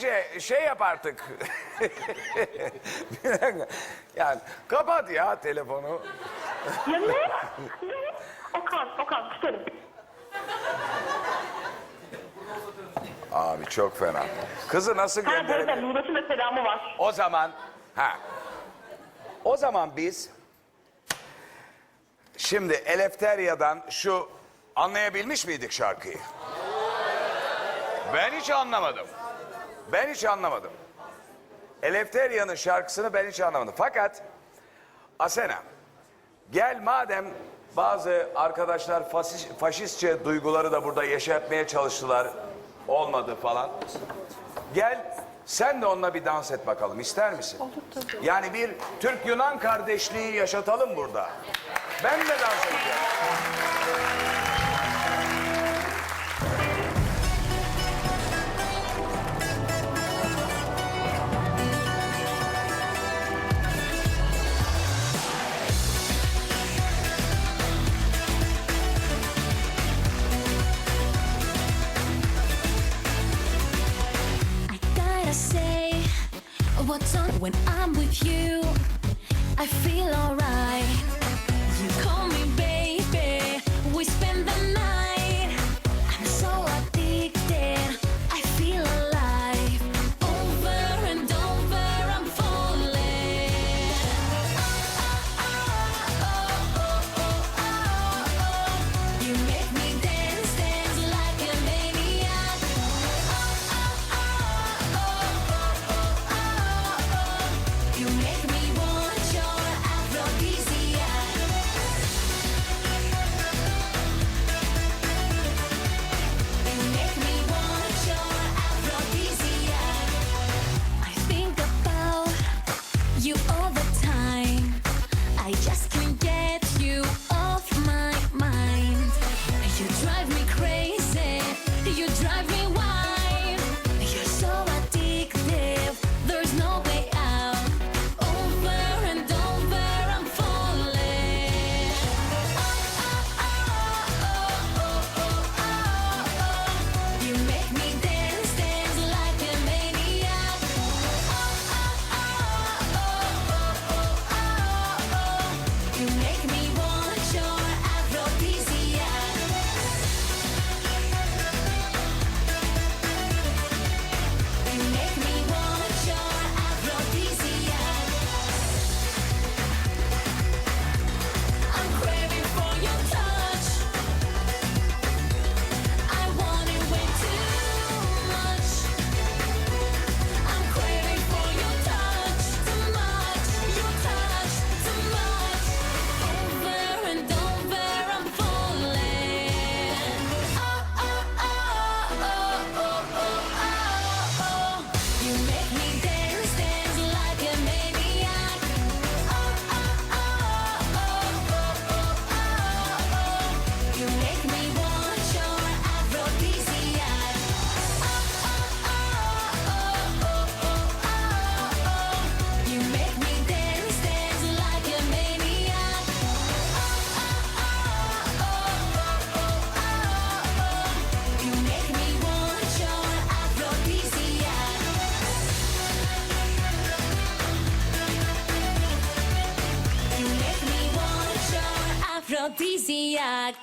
Hatice şey yap artık. Bir dakika. yani kapat ya telefonu. Ya ne? Ne? Okan, Okan tutarım. Abi çok fena. Kızı nasıl Ha bu arada? Murat'ın da selamı var. O zaman ha. O zaman biz şimdi Eleftherya'dan şu anlayabilmiş miydik şarkıyı? Ben hiç anlamadım. Ben hiç anlamadım. Eleftherya'nın şarkısını ben hiç anlamadım. Fakat Asena gel madem bazı arkadaşlar faşist, faşistçe duyguları da burada yaşatmaya çalıştılar. Olmadı falan. Gel sen de onunla bir dans et bakalım ister misin? Yani bir Türk-Yunan kardeşliği yaşatalım burada. Ben de dans edeceğim. Gotta say, what's on when I'm with you? I feel alright. You call me make me dance, aphrodisiac.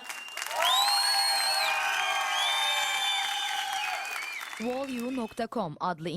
Wallyu.com adlı